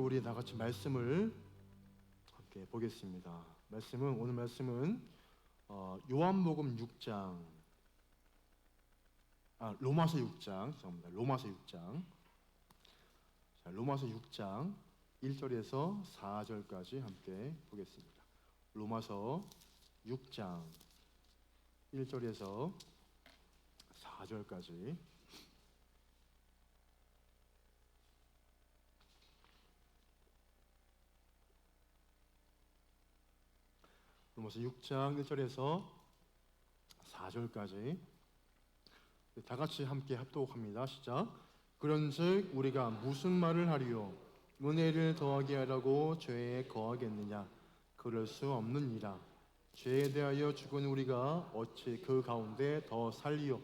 우리 다 같이 말씀을 함께 보겠습니다. 말씀은 오늘 말씀은 어, 요한복음 6장 아 로마서 6장 죄송합니다. 로마서 6장 자, 로마서 6장 1절에서 4절까지 함께 보겠습니다. 로마서 6장 1절에서 4절까지 로마서 6장 1절에서 4절까지 다 같이 함께 합독합니다. 시작. 그런즉 우리가 무슨 말을 하리요? 은혜를 더하게 하라고 죄에 거하겠느냐? 그럴 수 없느니라. 죄에 대하여 죽은 우리가 어찌 그 가운데 더 살리요?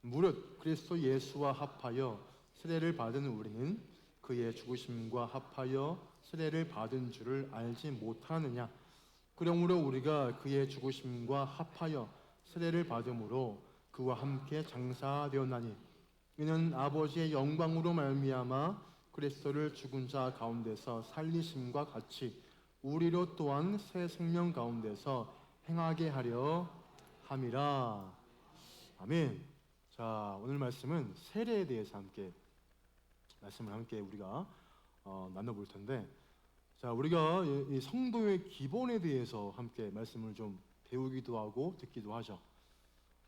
무릇 그리스도 예수와 합하여 세례를 받은 우리는 그의 죽으심과 합하여 세례를 받은 줄을 알지 못하느냐? 그러므로 우리가 그의 죽으심과 합하여 세례를 받음으로 그와 함께 장사되었나니 이는 아버지의 영광으로 말미암아 그리스도를 죽은 자 가운데서 살리심과 같이 우리로 또한 새 생명 가운데서 행하게 하려 함이라 아멘. 자 오늘 말씀은 세례에 대해서 함께 말씀을 함께 우리가 어, 나눠볼 텐데 자, 우리가 이- 이 성도의 기본에 대해서 함께 말씀을 좀 배우기도 하고 듣기도 하죠.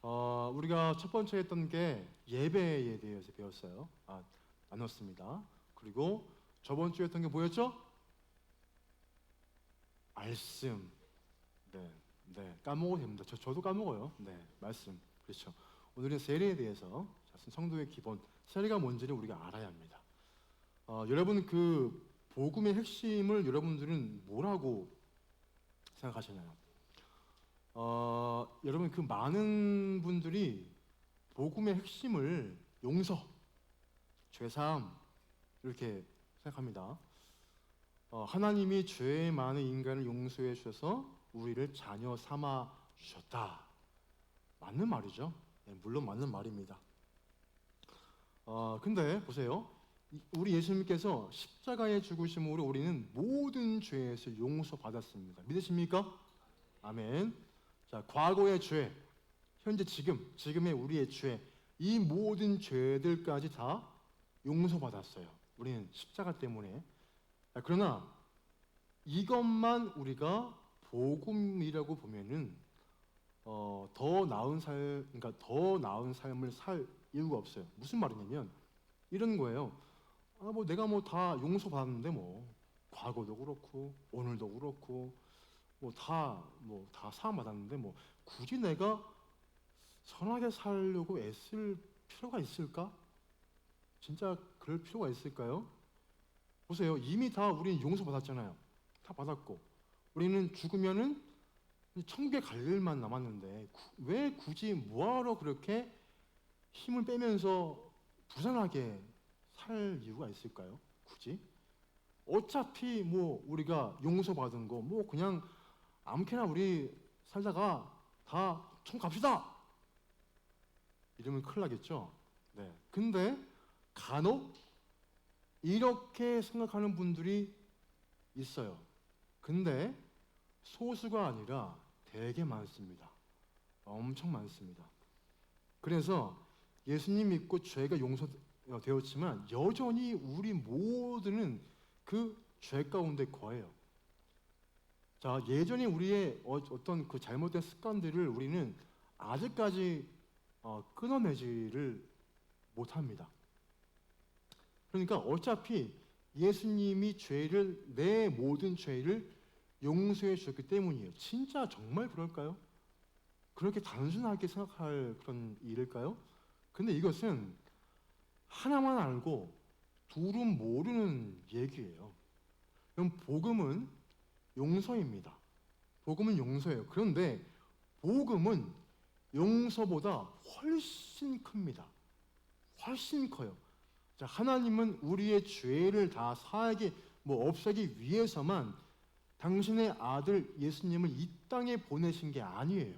어, 우리가 첫 번째 했던 게 예배에 대해서 배웠어요. 아, 나눴습니다. 그리고 저번 주에 했던 게 뭐였죠? 말씀. 네, 네, 까먹어도 됩니다. 저, 저도 까먹어요. 네, 말씀. 그렇죠. 오늘은 세례에 대해서 자, 성도의 기본, 세례가 뭔지를 우리가 알아야 합니다. 어, 여러분 그 복음의 핵심을 여러분들은 뭐라고 생각하시나요? 어, 여러분 그 많은 분들이 복음의 핵심을 용서, 죄사함 이렇게 생각합니다. 어, 하나님이 죄 많은 인간을 용서해 주셔서 우리를 자녀 삼아 주셨다. 맞는 말이죠. 예, 물론 맞는 말입니다. 어, 근데 보세요. 이- 우리 예수님께서 십자가의 죽으심으로 우리는 모든 죄에서 용서받았습니다. 믿으십니까? 아멘. 자, 과거의 죄, 현재 지금, 지금의 우리의 죄, 이 모든 죄들까지 다 용서받았어요. 우리는 십자가 때문에. 자, 그러나 이것만 우리가 복음이라고 보면은 어, 더 나은 살, 그러니까 더 나은 삶을 살 이유가 없어요. 무슨 말이냐면 이런 거예요. 아, 뭐 내가 뭐 다 용서받았는데 뭐 과거도 그렇고 오늘도 그렇고 뭐 다 뭐 다 사함 받았는데 뭐 굳이 내가 선하게 살려고 애쓸 필요가 있을까? 진짜 그럴 필요가 있을까요? 보세요. 이미 다 우리는 용서받았잖아요. 다 받았고 우리는 죽으면은 천국에 갈 일만 남았는데 구- 왜 굳이 뭐하러 그렇게 힘을 빼면서 부산하게 살 이유가 있을까요? 굳이? 어차피 뭐 우리가 용서받은 거 뭐 그냥 아무렇게나 우리 살다가 다천 갑시다. 이러면 큰일 나겠죠. 네. 근데 간혹 이렇게 생각하는 분들이 있어요. 근데 소수가 아니라 되게 많습니다. 엄청 많습니다. 그래서 예수님 믿고 죄가 용서 되었지만 여전히 우리 모두는 그 죄 가운데 거해요. 자, 예전에 우리의 어- 어떤 그 잘못된 습관들을 우리는 아직까지 어, 끊어내지를 못합니다. 그러니까 어차피 예수님이 죄를 내 모든 죄를 용서해 주셨기 때문이에요. 진짜 정말 그럴까요? 그렇게 단순하게 생각할 그런 일일까요? 근데 이것은 하나만 알고 둘은 모르는 얘기예요. 그럼 복음은 용서입니다. 복음은 용서예요. 그런데 복음은 용서보다 훨씬 큽니다. 훨씬 커요. 자, 하나님은 우리의 죄를 다 사하게 뭐 없애기 위해서만 당신의 아들 예수님을 이 땅에 보내신 게 아니에요.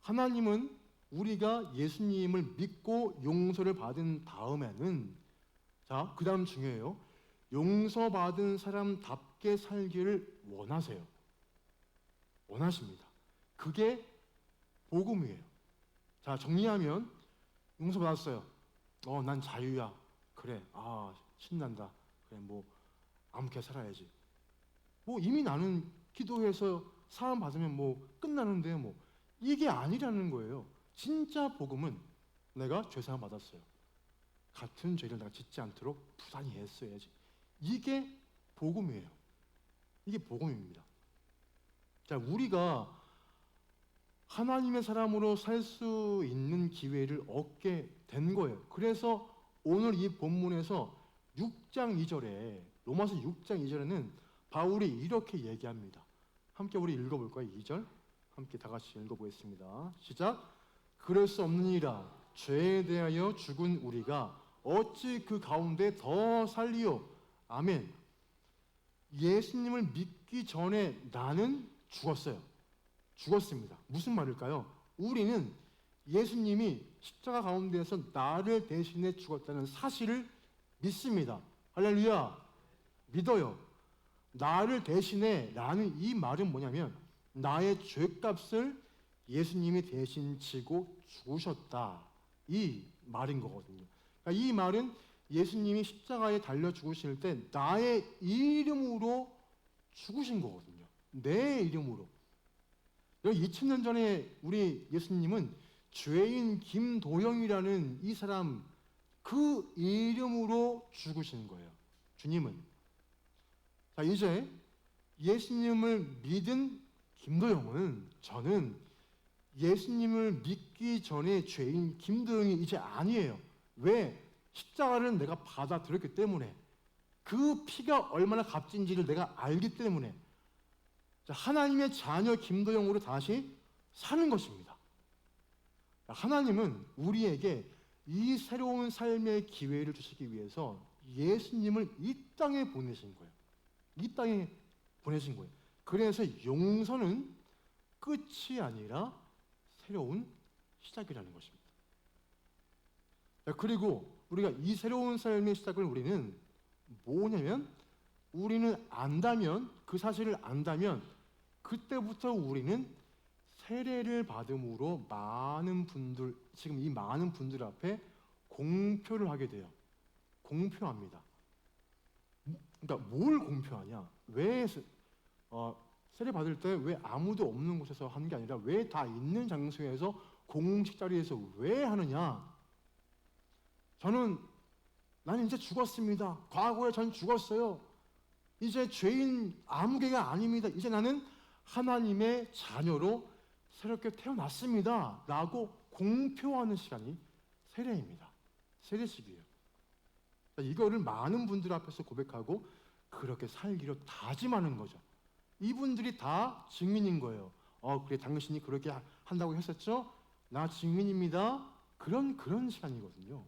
하나님은 우리가 예수님을 믿고 용서를 받은 다음에는 자, 자, 그 다음 중요해요. 용서받은 사람답게 살기를 원하세요. 원하십니다. 그게 복음이에요. 자, 정리하면 용서받았어요. 어, 난 자유야. 그래. 아, 신난다. 그래, 뭐, 아무렇게 살아야지. 뭐, 이미 나는 기도해서 사람 받으면 뭐, 끝나는데 뭐, 이게 아니라는 거예요. 진짜 복음은 내가 죄사함 받았어요. 같은 죄를 내가 짓지 않도록 부단히 애써야지. 이게 복음이에요. 이게 복음입니다. 자, 우리가 하나님의 사람으로 살 수 있는 기회를 얻게 된 거예요. 그래서 오늘 이 본문에서 6장 2절에 로마서 6장 2절에는 바울이 이렇게 얘기합니다. 함께 우리 읽어볼까요? 2절 함께 다 같이 읽어보겠습니다. 시작. 그럴 수 없느니라 죄에 대하여 죽은 우리가 어찌 그 가운데 더 살리요? 아멘. 예수님을 믿기 전에 나는 죽었어요. 죽었습니다. 무슨 말일까요? 우리는 예수님이 십자가 가운데에서 나를 대신해 죽었다는 사실을 믿습니다. 할렐루야. 믿어요. 나를 대신해 라는 이 말은 뭐냐면 나의 죄값을 예수님이 대신 지고 죽으셨다. 이 말인 거거든요. 그러니까 이 말은 예수님이 십자가에 달려 죽으실 때 나의 이름으로 죽으신 거거든요. 내 이름으로. 여기 2000년 전에 우리 예수님은 죄인 김도영이라는 이 사람 그 이름으로 죽으신 거예요. 주님은. 자, 이제 예수님을 믿은 김도영은 저는 예수님을 믿기 전에 죄인 김도영이 이제 아니에요. 왜? 십자가를 내가 받아들였기 때문에 그 피가 얼마나 값진지를 내가 알기 때문에 하나님의 자녀 김도영으로 다시 사는 것입니다. 하나님은 우리에게 이 새로운 삶의 기회를 주시기 위해서 예수님을 이 땅에 보내신 거예요. 이 땅에 보내신 거예요. 그래서 용서는 끝이 아니라 새로운 시작이라는 것입니다. 그리고 우리가 이 새로운 삶의 시작을 우리는 뭐냐면 우리는 안다면 그 사실을 안다면 그때부터 우리는 세례를 받음으로 많은 분들 지금 이 많은 분들 앞에 공표를 하게 돼요. 공표합니다. 그러니까 뭘 공표하냐? 왜 어, 세례 받을 때 왜 아무도 없는 곳에서 하는 게 아니라 왜 다 있는 장소에서 공식 자리에서 왜 하느냐? 저는 나는 이제 죽었습니다. 과거에 전 죽었어요. 이제 죄인 아무개가 아닙니다. 이제 나는 하나님의 자녀로 새롭게 태어났습니다. 라고 공표하는 시간이 세례입니다. 세례식이에요. 이거를 많은 분들 앞에서 고백하고 그렇게 살기로 다짐하는 거죠. 이분들이 다 증인인 거예요. 어, 그래, 당신이 그렇게 한다고 했었죠? 나 증인입니다. 그런, 그런 시간이거든요.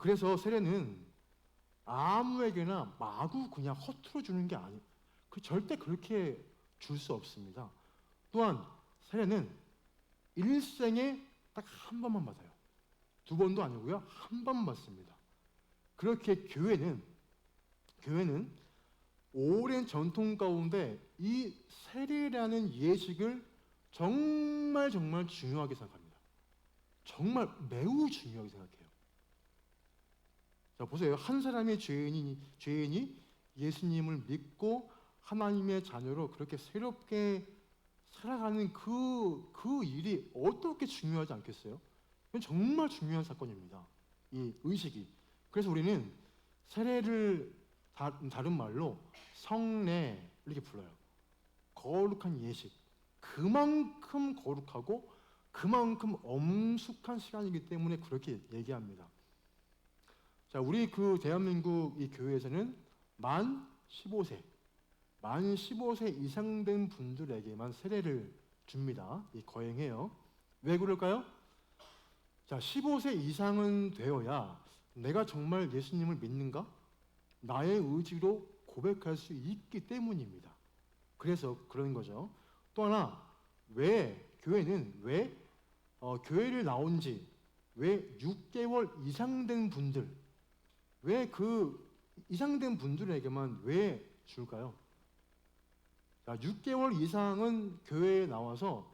그래서 세례는 아무에게나 마구 그냥 허투루 주는 게 아니, 그 절대 그렇게 줄 수 없습니다. 또한 세례는 일생에 딱 한 번만 받아요. 두 번도 아니고요, 한 번 받습니다. 그렇게 교회는 교회는 오랜 전통 가운데 이 세례라는 예식을 정말 정말 중요하게 생각합니다. 정말 매우 중요하게 생각해요. 자, 보세요. 한 사람의 죄인이, 죄인이 예수님을 믿고 하나님의 자녀로 그렇게 새롭게 살아가는 그, 그 일이 어떻게 중요하지 않겠어요? 이건 정말 중요한 사건입니다. 이 의식이. 그래서 우리는 세례를 다, 다른 말로 성례 이렇게 불러요. 거룩한 예식. 그만큼 거룩하고 그만큼 엄숙한 시간이기 때문에 그렇게 얘기합니다. 자, 우리 그 대한민국 이 교회에서는 만 15세, 만 15세 이상 된 분들에게만 세례를 줍니다. 이 거행해요. 왜 그럴까요? 자, 15세 이상은 되어야 내가 정말 예수님을 믿는가? 나의 의지로 고백할 수 있기 때문입니다. 그래서 그런 거죠. 또 하나, 왜 교회는 왜 어, 교회를 나온 지 왜 6개월 이상 된 분들 왜 그 이상 된 분들에게만 왜 줄까요? 자, 6개월 이상은 교회에 나와서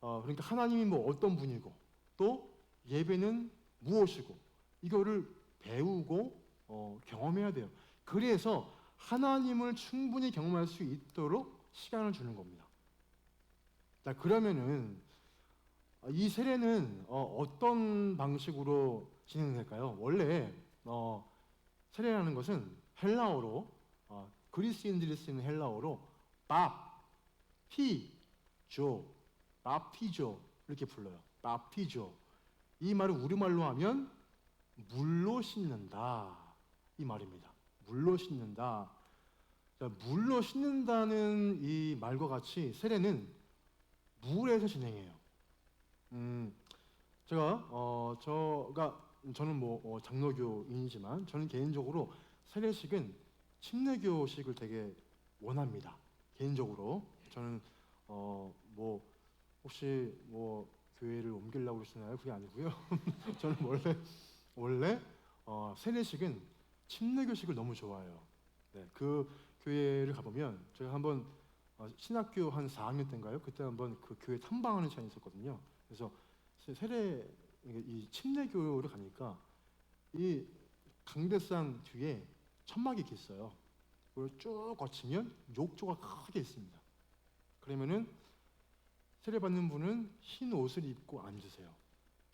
어, 그러니까 하나님이 뭐 어떤 분이고 또 예배는 무엇이고 이거를 배우고 어, 경험해야 돼요. 그래서 하나님을 충분히 경험할 수 있도록 시간을 주는 겁니다. 자 그러면은 이 세례는 어, 떤 방식으로 진행될까요? 원래 어, 세례라는 것은 헬라어로 어, 그리스인들이 쓰는 헬라어로 밥, 피, 조, 바피조 이렇게 불러요. 바피조. 이 말을 우리말로 하면 물로 씻는다 이 말입니다. 물로 씻는다. 자, 물로 씻는다는 이 말과 같이 세례는 물에서 진행해요. 음, 제가 어 저가 저는 뭐 어, 장로교인이지만 저는 개인적으로 세례식은 침례교식을 되게 원합니다. 개인적으로 저는 어 뭐 혹시 뭐 교회를 옮기려고 그러시나요? 그게 아니고요. 저는 원래 원래 어, 세례식은 침례 교식을 너무 좋아해요. 네, 그 교회를 가보면 제가 한번 어, 신학교 한 4학년 때인가요? 그때 한번 그 교회 탐방하는 시간이 있었거든요. 그래서 세- 세례 이 침례교를 가니까 이 강대상 뒤에 천막이 있어요. 그걸 쭉 거치면 욕조가 크게 있습니다. 그러면은 세례 받는 분은 흰 옷을 입고 앉으세요.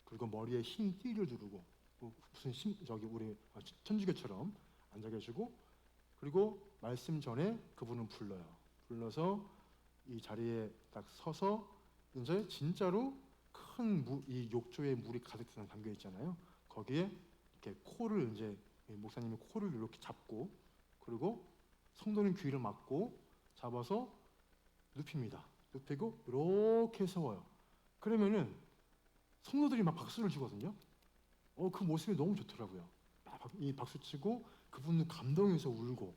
그리고 머리에 흰 띠를 두르고 뭐 무슨 신, 저기 우리 천주교처럼 앉아 계시고 그리고 말씀 전에 그분은 불러요. 불러서 이 자리에 딱 서서 이제 진짜로 큰 이 욕조에 물이 가득 담겨 있잖아요. 거기에 이렇게 코를 이제 이 목사님이 코를 이렇게 잡고 그리고 성도는 귀를 막고 잡아서 눕힙니다. 눕히고 이렇게 세워요. 그러면은 성도들이 막 박수를 치거든요. 어, 그 모습이 너무 좋더라고요. 막이 박수 치고 그분은 감동해서 울고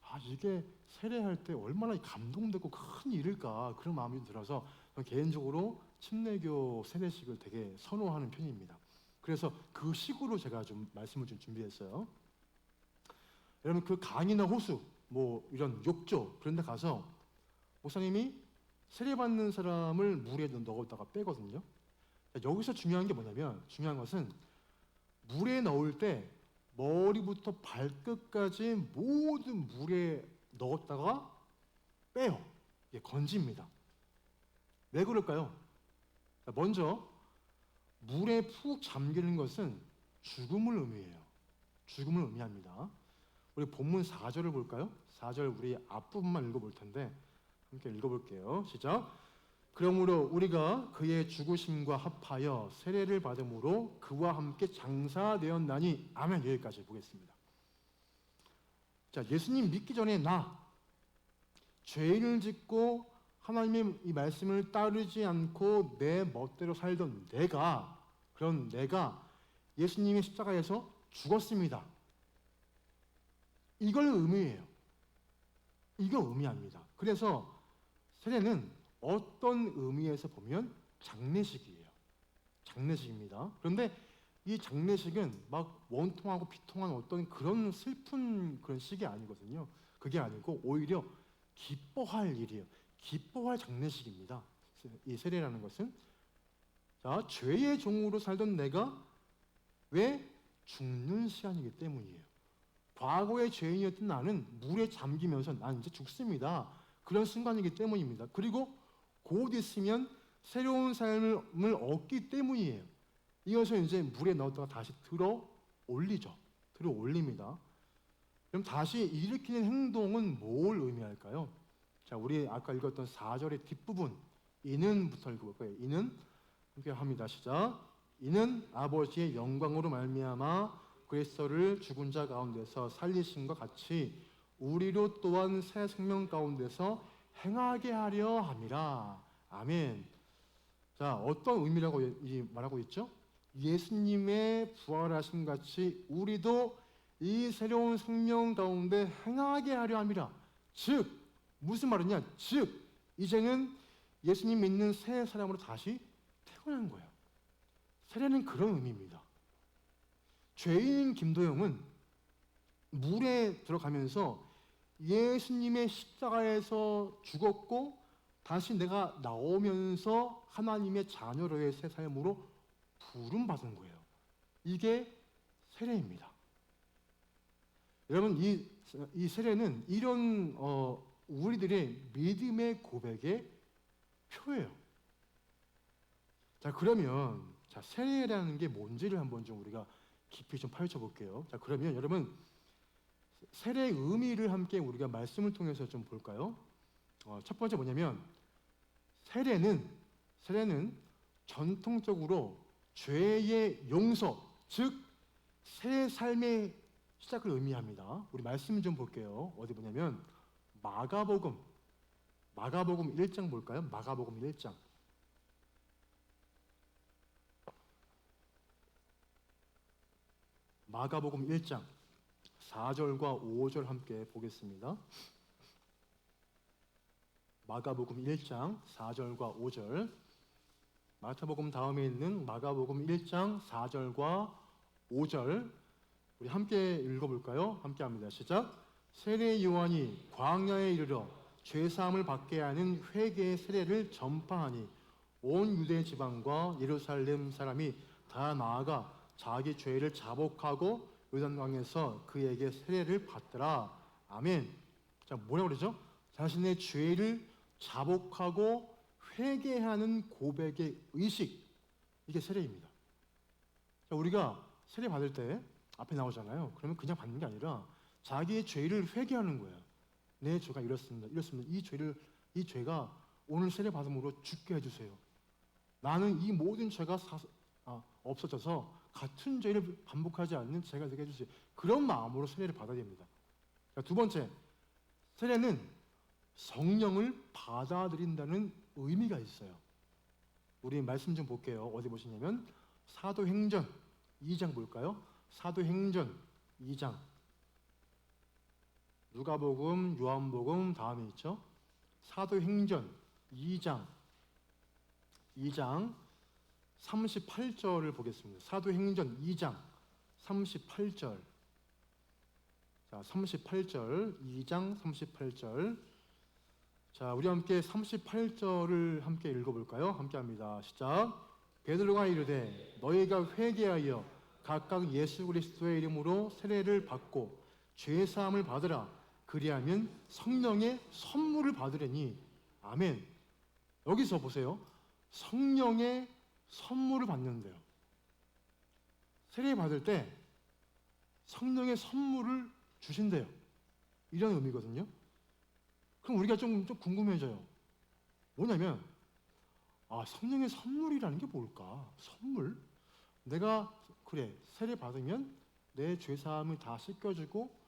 아 이게 세례할 때 얼마나 감동되고 큰 일일까 그런 마음이 들어서 개인적으로 침례교 세례식을 되게 선호하는 편입니다. 그래서 그 식으로 제가 좀 말씀을 좀 준비했어요. 여러분 그 강이나 호수 뭐 이런 욕조 그런 데 가서 목사님이 세례받는 사람을 물에 넣었다가 빼거든요. 여기서 중요한 게 뭐냐면 중요한 것은 물에 넣을 때 머리부터 발끝까지 모든 물에 넣었다가 빼요. 예, 건집니다. 왜 그럴까요? 먼저 물에 푹 잠기는 것은 죽음을 의미해요. 죽음을 의미합니다. 우리 본문 4절을 볼까요? 4절 우리 앞부분만 읽어볼 텐데 함께 읽어볼게요. 시작. 그러므로 우리가 그의 죽으심과 합하여 세례를 받음으로 그와 함께 장사되었나니 아멘 여기까지 보겠습니다. 자 예수님 믿기 전에 나 죄를 짓고 하나님의 이 말씀을 따르지 않고 내 멋대로 살던 내가 그런 내가 예수님의 십자가에서 죽었습니다. 이걸 의미해요. 이거 의미합니다. 그래서 세례는 어떤 의미에서 보면 장례식이에요. 장례식입니다. 그런데 이 장례식은 막 원통하고 비통한 어떤 그런 슬픈 그런 식이 아니거든요. 그게 아니고 오히려 기뻐할 일이에요. 기뻐할 장례식입니다. 이 세례라는 것은 자 죄의 종으로 살던 내가 왜 죽는 시간이기 때문이에요. 과거의 죄인이었던 나는 물에 잠기면서 난 이제 죽습니다. 그런 순간이기 때문입니다. 그리고 곧 있으면 새로운 삶을 얻기 때문이에요. 이것을 이제 물에 넣었다가 다시 들어 올리죠. 들어 올립니다. 그럼 다시 일으키는 행동은 뭘 의미할까요? 자, 우리 아까 읽었던 4절의 뒷부분 이는부터 읽어볼 거예요. 이는 함께 합니다. 시작. 이는 아버지의 영광으로 말미암아 그리스도를 죽은 자 가운데서 살리신과 같이 우리로 또한 새 생명 가운데서 행하게 하려 함이라. 아멘. 자, 어떤 의미라고 이 말하고 있죠? 예수님의 부활하심 같이 우리도 이 새로운 생명 가운데 행하게 하려 함이라. 즉 무슨 말이냐? 즉 이제는 예수님 믿는 새 사람으로 다시 태어난 거예요. 세례는 그런 의미입니다. 죄인 김도영은 물에 들어가면서 예수님의 십자가에서 죽었고 다시 내가 나오면서 하나님의 자녀로의 새 삶으로 부름 받은 거예요. 이게 세례입니다. 여러분 이, 이 세례는 이런 어, 우리들의 믿음의 고백의 표예요. 자 그러면 자 세례라는 게 뭔지를 한번 좀 우리가 깊이 좀 파헤쳐 볼게요. 자 그러면 여러분 세례의 의미를 함께 우리가 말씀을 통해서 좀 볼까요? 어, 첫 번째 뭐냐면 세례는 세례는 전통적으로 죄의 용서 즉 새 삶의 시작을 의미합니다. 우리 말씀 좀 볼게요. 어디 보냐면 마가복음 마가복음 1장 볼까요? 마가복음 1장 마가복음 1장 4절과 5절 함께 보겠습니다. 마가복음 1장 4절과 5절 마태복음 다음에 있는 마가복음 1장 4절과 5절 우리 함께 읽어볼까요? 함께 합니다. 시작. 세례 요한이 광야에 이르러 죄 사함을 받게 하는 회개의 세례를 전파하니 온 유대 지방과 예루살렘 사람이 다 나아가 자기 죄를 자복하고 요단강에서 그에게 세례를 받더라. 아멘. 자, 뭐라 그러죠? 자신의 죄를 자복하고 회개하는 고백의 의식 이게 세례입니다. 자, 우리가 세례 받을 때 앞에 나오잖아요. 그러면 그냥 받는 게 아니라 자기의 죄를 회개하는 거예요. 내 죄가 이렇습니다. 이렇습니다. 이 죄를 이 죄가 오늘 세례 받음으로 죽게 해주세요. 나는 이 모든 죄가 사, 아, 없어져서 같은 죄를 반복하지 않는 죄가 되게 해주세요. 그런 마음으로 세례를 받아야 됩니다. 자, 두 번째, 세례는 성령을 받아들인다는 의미가 있어요. 우리 말씀 좀 볼게요. 어디 보시냐면 사도행전 2장 볼까요? 사도행전 2장 누가복음, 요한복음 다음에 있죠. 사도행전 2장 2장 38절을 보겠습니다. 사도행전 2장 38절. 자, 38절. 2장 38절. 자, 우리 함께 38절을 함께 읽어 볼까요? 함께 합니다. 시작. 베드로가 이르되 너희가 회개하여 각각 예수 그리스도의 이름으로 세례를 받고 죄 사함을 받으라. 그리하면 성령의 선물을 받으려니 아멘. 여기서 보세요. 성령의 선물을 받는데요. 세례 받을 때 성령의 선물을 주신대요. 이런 의미거든요. 그럼 우리가 좀, 좀 궁금해져요. 뭐냐면, 아, 성령의 선물이라는 게 뭘까? 선물? 내가, 그래, 세례 받으면 내 죄사함을 다 씻겨주고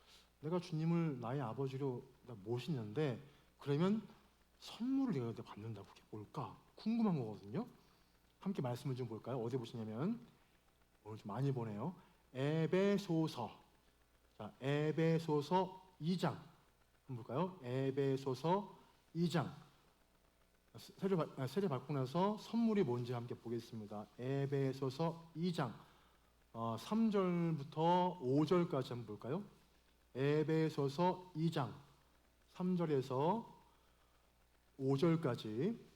내가 주님을 나의 아버지로 모시는데 그러면 선물을 내가 받는다고 그게 뭘까? 궁금한 거거든요. 함께 말씀을 좀 볼까요? 어디 보시냐면 오늘 좀 많이 보네요. 에베소서. 자, 에베소서 2장. 한번 볼까요? 에베소서 2장. 세례, 받, 아, 세례 받고 나서 선물이 뭔지 함께 보겠습니다. 에베소서 2장. 어, 3절부터 5절까지 한번 볼까요? 에베소서 2장 3절에서 5절까지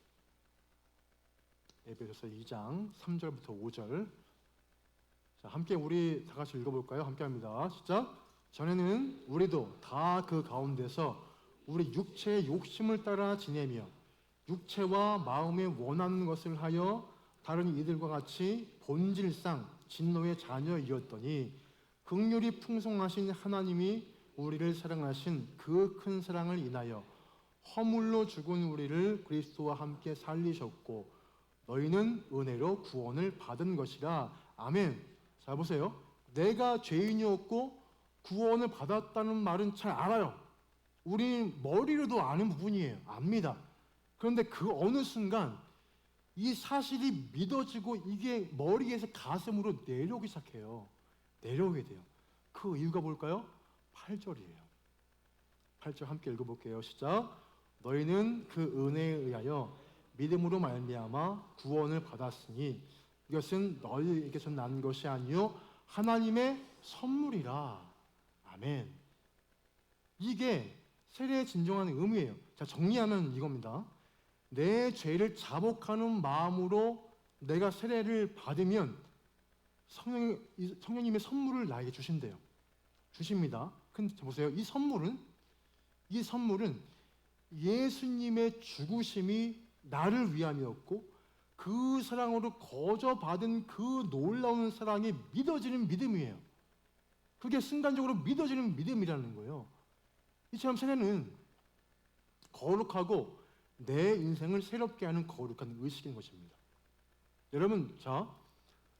에베소서 2장 3절부터 5절 자, 함께 우리 다 같이 읽어볼까요? 함께 합니다. 시작. 전에는 우리도 다 그 가운데서 우리 육체의 욕심을 따라 지내며 육체와 마음에 원하는 것을 하여 다른 이들과 같이 본질상 진노의 자녀이었더니 극률이 풍성하신 하나님이 우리를 사랑하신 그 큰 사랑을 인하여 허물로 죽은 우리를 그리스도와 함께 살리셨고 너희는 은혜로 구원을 받은 것이라 아멘. 자 보세요. 내가 죄인이었고 구원을 받았다는 말은 잘 알아요. 우리 머리로도 아는 부분이에요. 압니다. 그런데 그 어느 순간 이 사실이 믿어지고 이게 머리에서 가슴으로 내려오기 시작해요. 내려오게 돼요. 그 이유가 뭘까요? 8절이에요. 8절 함께 읽어볼게요. 시작. 너희는 그 은혜에 의하여 믿음으로 말미암아 구원을 받았으니 이것은 너희에게서 난 것이 아니요 하나님의 선물이라. 아멘. 이게 세례의 진정한 의미예요. 자, 정리하면 이겁니다. 내 죄를 자복하는 마음으로 내가 세례를 받으면 성령, 이 성령님의 선물을 나에게 주신대요. 주십니다. 근데 보세요. 이 선물은 이 선물은 예수님의 죽으심이 나를 위함이었고 그 사랑으로 거저 받은 그 놀라운 사랑이 믿어지는 믿음이에요. 그게 순간적으로 믿어지는 믿음이라는 거예요. 이처럼 세례는 거룩하고 내 인생을 새롭게 하는 거룩한 의식인 것입니다. 여러분, 자,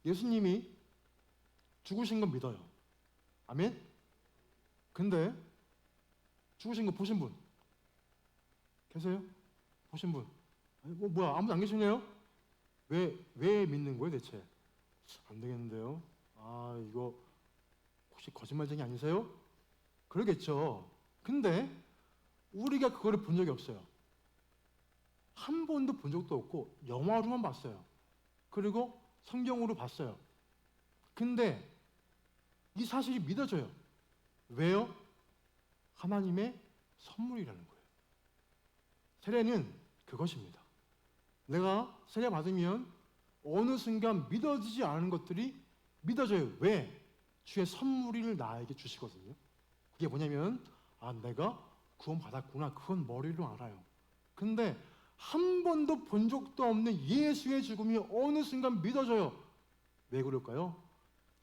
예수님이 죽으신 건 믿어요. 아멘? 근데 죽으신 거 보신 분 계세요? 보신 분? 뭐 뭐야 아무도 안 계시네요? 왜 왜 믿는 거예요 대체? 안 되겠는데요. 아 이거 혹시 거짓말쟁이 아니세요? 그러겠죠. 근데 우리가 그거를 본 적이 없어요. 한 번도 본 적도 없고 영화로만 봤어요. 그리고 성경으로 봤어요. 근데 이 사실이 믿어져요. 왜요? 하나님의 선물이라는 거예요. 세례는 그것입니다. 내가 세례 받으면 어느 순간 믿어지지 않은 것들이 믿어져요. 왜? 주의 선물을 나에게 주시거든요. 그게 뭐냐면 아 내가 구원 받았구나. 그건 머리로 알아요. 근데 한 번도 본 적도 없는 예수의 죽음이 어느 순간 믿어져요. 왜 그럴까요?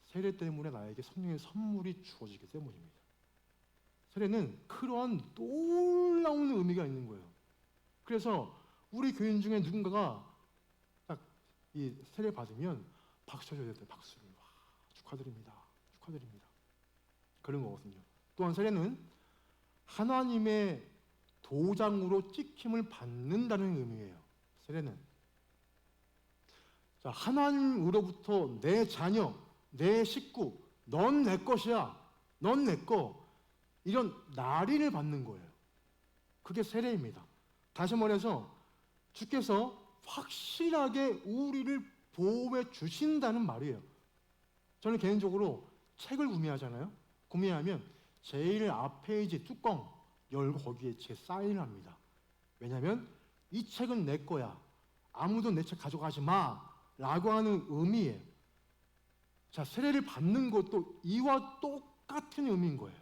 세례 때문에 나에게 성령의 선물이 주어지기 때문입니다. 세례는 그러한 놀라운 의미가 있는 거예요. 그래서 우리 교인 중에 누군가가 딱 이 세례 받으면 박수 쳐줘야 돼요. 박수를. 와, 축하드립니다. 축하드립니다. 그런 거거든요. 또한 세례는 하나님의 도장으로 찍힘을 받는다는 의미예요. 세례는. 자, 하나님으로부터 내 자녀, 내 식구, 넌 내 것이야. 넌 내 거. 이런 날인을 받는 거예요. 그게 세례입니다. 다시 말해서 주께서 확실하게 우리를 보호해 주신다는 말이에요. 저는 개인적으로 책을 구매하잖아요. 구매하면 제일 앞에 이제 뚜껑 열고 거기에 제 사인을 합니다. 왜냐하면 이 책은 내 거야. 아무도 내 책 가져가지 마. 라고 하는 의미예요. 자, 세례를 받는 것도 이와 똑같은 의미인 거예요.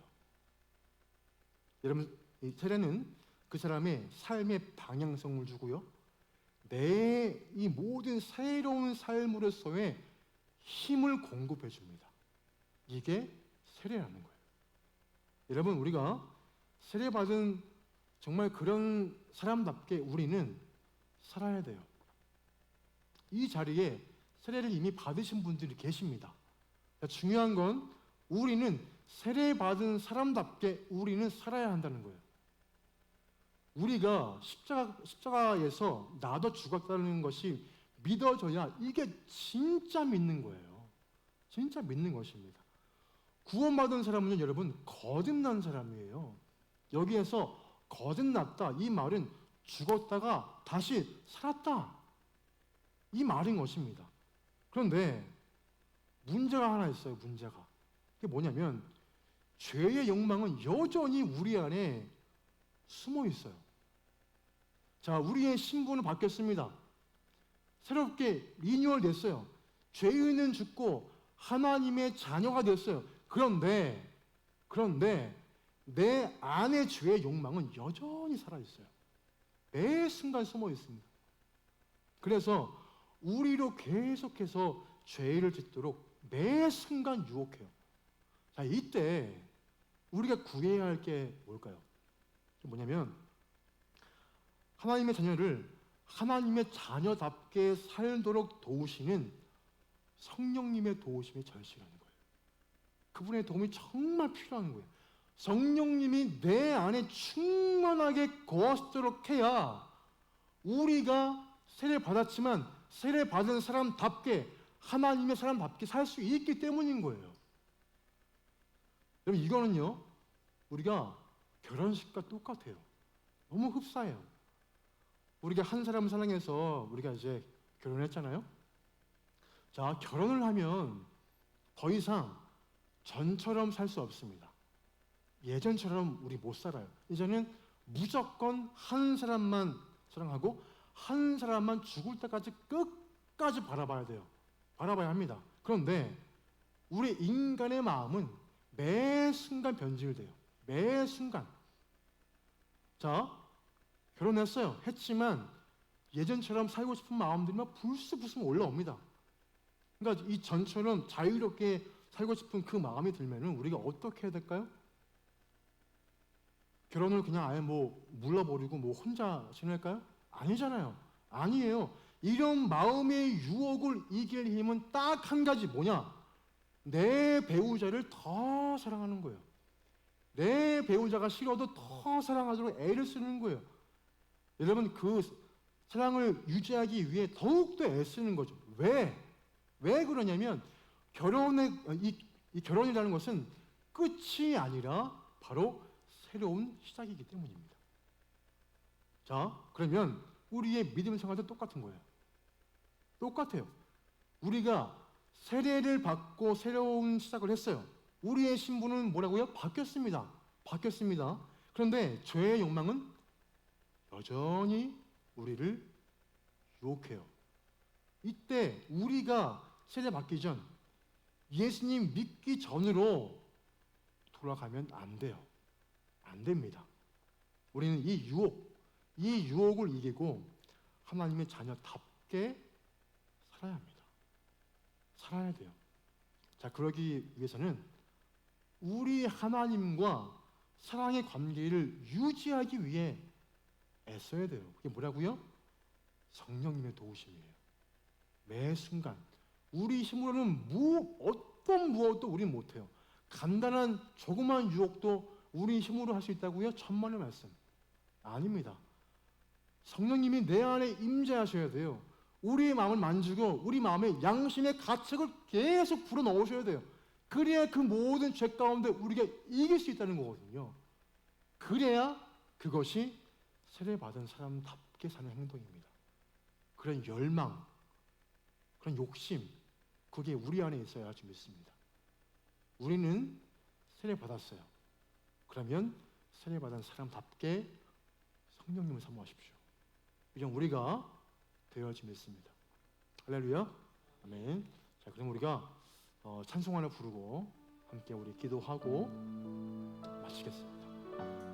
여러분, 이 세례는 그 사람의 삶의 방향성을 주고요. 내 이 모든 새로운 삶으로서의 힘을 공급해 줍니다. 이게 세례라는 거예요. 여러분, 우리가 세례 받은 정말 그런 사람답게 우리는 살아야 돼요. 이 자리에 세례를 이미 받으신 분들이 계십니다. 중요한 건 우리는 세례 받은 사람답게 우리는 살아야 한다는 거예요. 우리가 십자가, 십자가에서 나도 죽었다는 것이 믿어져야 이게 진짜 믿는 거예요. 진짜 믿는 것입니다. 구원받은 사람은 여러분 거듭난 사람이에요. 여기에서 거듭났다 이 말은 죽었다가 다시 살았다 이 말인 것입니다. 그런데 문제가 하나 있어요. 문제가 그게 뭐냐면 죄의 욕망은 여전히 우리 안에 숨어 있어요. 자, 우리의 신분은 바뀌었습니다. 새롭게 리뉴얼 됐어요. 죄인은 죽고 하나님의 자녀가 됐어요. 그런데 그런데 내 안의 죄의 욕망은 여전히 살아 있어요. 매 순간 숨어 있습니다. 그래서 우리로 계속해서 죄를 짓도록 매 순간 유혹해요. 자, 이때 우리가 구해야 할 게 뭘까요? 뭐냐면 하나님의 자녀를 하나님의 자녀답게 살도록 도우시는 성령님의 도우심이 절실한 거예요. 그분의 도움이 정말 필요한 거예요. 성령님이 내 안에 충만하게 거하시도록 해야 우리가 세례 받았지만 세례 받은 사람답게 하나님의 사람답게 살 수 있기 때문인 거예요. 여러분 이거는요 우리가 결혼식과 똑같아요. 너무 흡사해요. 우리가 한 사람을 사랑해서 우리가 이제 결혼했잖아요. 자 결혼을 하면 더 이상 전처럼 살 수 없습니다. 예전처럼 우리 못 살아요. 이제는 무조건 한 사람만 사랑하고 한 사람만 죽을 때까지 끝까지 바라봐야 돼요. 바라봐야 합니다. 그런데 우리 인간의 마음은 매 순간 변질돼요. 매 순간. 자, 결혼했어요. 했지만 예전처럼 살고 싶은 마음들만 불쑥불쑥 올라옵니다. 그러니까 이 전처럼 자유롭게 살고 싶은 그 마음이 들면은 우리가 어떻게 해야 될까요? 결혼을 그냥 아예 뭐 물러버리고 뭐 혼자 지낼까요? 아니잖아요. 아니에요. 이런 마음의 유혹을 이길 힘은 딱 한 가지 뭐냐? 내 배우자를 더 사랑하는 거예요. 내 배우자가 싫어도 더 사랑하도록 애를 쓰는 거예요. 여러분 그 사랑을 유지하기 위해 더욱더 애쓰는 거죠. 왜? 왜 그러냐면 결혼의 이, 이 결혼이라는 것은 끝이 아니라 바로 새로운 시작이기 때문입니다. 자, 그러면 우리의 믿음 생활도 똑같은 거예요. 똑같아요. 우리가 세례를 받고 새로운 시작을 했어요. 우리의 신분은 뭐라고요? 바뀌었습니다. 바뀌었습니다. 그런데 죄의 욕망은 여전히 우리를 유혹해요. 이때 우리가 세례 받기 전 예수님 믿기 전으로 돌아가면 안 돼요. 안 됩니다. 우리는 이 유혹, 이 유혹을 이기고 하나님의 자녀답게 살아야 합니다. 살아야 돼요. 자, 그러기 위해서는 우리 하나님과 사랑의 관계를 유지하기 위해 애써야 돼요. 그게 뭐라고요? 성령님의 도우심이에요. 매 순간 우리 힘으로는 무 어떤 무엇도 우리 못해요. 간단한 조그만 유혹도 우리 힘으로 할 수 있다고요? 천만의 말씀. 아닙니다. 성령님이 내 안에 임재하셔야 돼요. 우리의 마음을 만지고 우리 마음에 양심의 가책을 계속 불어 넣으셔야 돼요. 그래야 그 모든 죄 가운데 우리가 이길 수 있다는 거거든요. 그래야 그것이 세례 받은 사람답게 사는 행동입니다. 그런 열망, 그런 욕심, 그게 우리 안에 있어야 할 줄 믿습니다. 우리는 세례 받았어요. 그러면 세례 받은 사람답게 성령님을 사모하십시오. 이런 우리가 되어야지 믿습니다. 할렐루야. 아멘. 자, 그럼 우리가 어, 찬송 하나 부르고 함께 우리 기도하고 마치겠습니다.